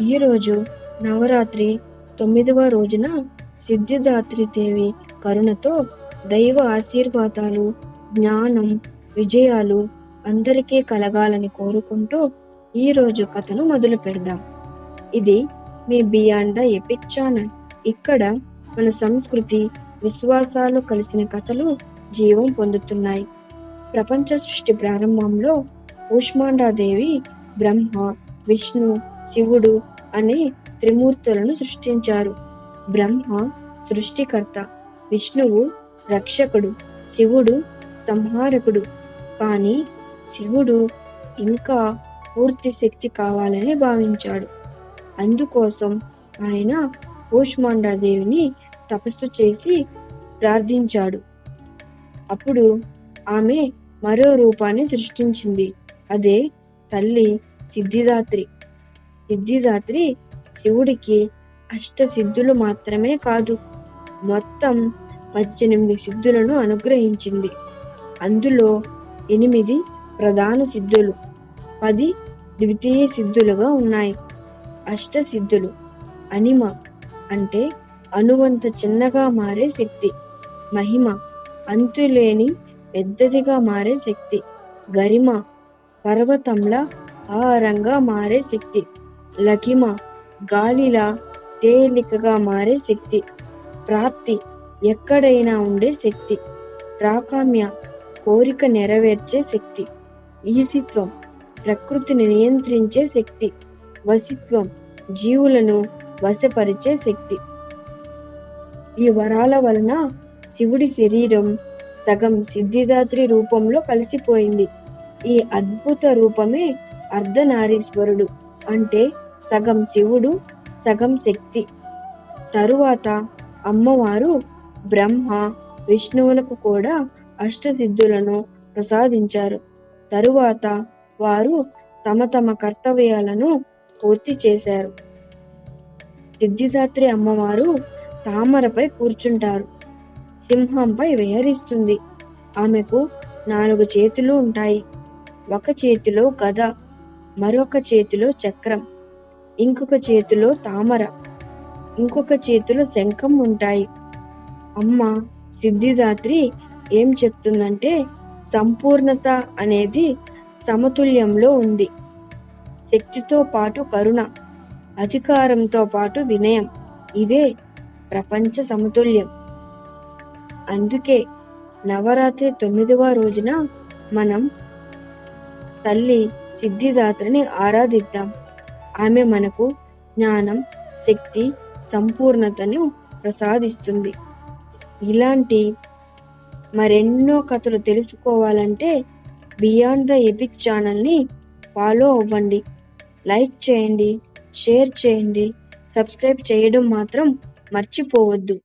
ఈరోజు నవరాత్రి తొమ్మిదవ రోజున సిద్ధిదాత్రి దేవి కరుణతో దైవ ఆశీర్వాదాలు జ్ఞానం విజయాలు అందరికీ కలగాలని కోరుకుంటూ ఈరోజు కథను మొదలు పెడదాం. ఇది మీ బియాండ్ ద ఎపిక్ ఛానల్. ఇక్కడ మన సంస్కృతి విశ్వాసాలు కలిసిన కథలు జీవం పొందుతున్నాయి. ప్రపంచ సృష్టి ప్రారంభంలో ఊష్మాండాదేవి బ్రహ్మ విష్ణు శివుడు అనే త్రిమూర్తులను సృష్టించారు. బ్రహ్మ సృష్టికర్త విష్ణువు రక్షకుడు శివుడు సంహారకుడు. కానీ శివుడు ఇంకా పూర్తి శక్తి కావాలని భావించాడు. అందుకోసం ఆయన కూష్మాండాదేవిని తపస్సు చేసి ప్రార్థించాడు. అప్పుడు ఆమె మరో రూపాన్ని సృష్టించింది. అదే తల్లి సిద్ధిదాత్రి. సిద్ధిదాత్రి శివుడికి అష్ట సిద్ధులు మాత్రమే కాదు మొత్తం పద్దెనిమిది సిద్ధులను అనుగ్రహించింది. అందులో ఎనిమిది ప్రధాన సిద్ధులు పది ద్వితీయ సిద్ధులుగా ఉన్నాయి. అష్ట సిద్ధులు అనిమ అంటే అణువంత చిన్నగా మారే శక్తి మహిమ అంతులేని పెద్దదిగా మారే శక్తి గరిమ పర్వతంలా ఆహారంగా మారే శక్తి. లకిమ గాలిలా తేలికగా మారే శక్తి. ప్రాప్తి ఎక్కడైనా ఉండే శక్తి. ప్రాకామ్య కోరిక నెరవేర్చే శక్తి. ఈసిత్వం ప్రకృతిని నియంత్రించే శక్తి. వసిత్వం జీవులను వశపరిచే శక్తి. ఈ వరాల వలన శివుడి శరీరం సగం సిద్ధిదాత్రి రూపంలో కలిసిపోయింది. ఈ అద్భుత రూపమే అర్ధనారీశ్వరుడు అంటే సగం శివుడు సగం శక్తి. తరువాత అమ్మవారు బ్రహ్మ విష్ణువులకు కూడా అష్టసిద్ధులను ప్రసాదించారు. తరువాత వారు తమ తమ కర్తవ్యాలను పూర్తి చేశారు. సిద్ధిదాత్రి అమ్మవారు తామరపై కూర్చుంటారు. సింహంపై విహరిస్తుంది. ఆమెకు నాలుగు చేతులు ఉంటాయి. ఒక చేతిలో గద మరొక చేతిలో చక్రం ఇంకొక చేతిలో తామర ఇంకొక చేతిలో శంఖం ఉంటాయి. అమ్మ సిద్ధిదాత్రి ఏం చెప్తుందంటే సంపూర్ణత అనేది సమతుల్యంలో ఉంది. శక్తితో పాటు కరుణ అధికారంతో పాటు వినయం ఇవే ప్రపంచ సమతుల్యం. అందుకే నవరాత్రి తొమ్మిదవ రోజున మనం తల్లి సిద్ధిదాత్రిని ఆరాధిద్దాం. ఆమె మనకు జ్ఞానం శక్తి సంపూర్ణతను ప్రసాదిస్తుంది. ఇలాంటి మరెన్నో కథలు తెలుసుకోవాలంటే బియాండ్ ద ఎపిక్ ఛానల్ని ఫాలో అవ్వండి. లైక్ చేయండి షేర్ చేయండి. సబ్స్క్రైబ్ చేయడం మాత్రం మర్చిపోవద్దు.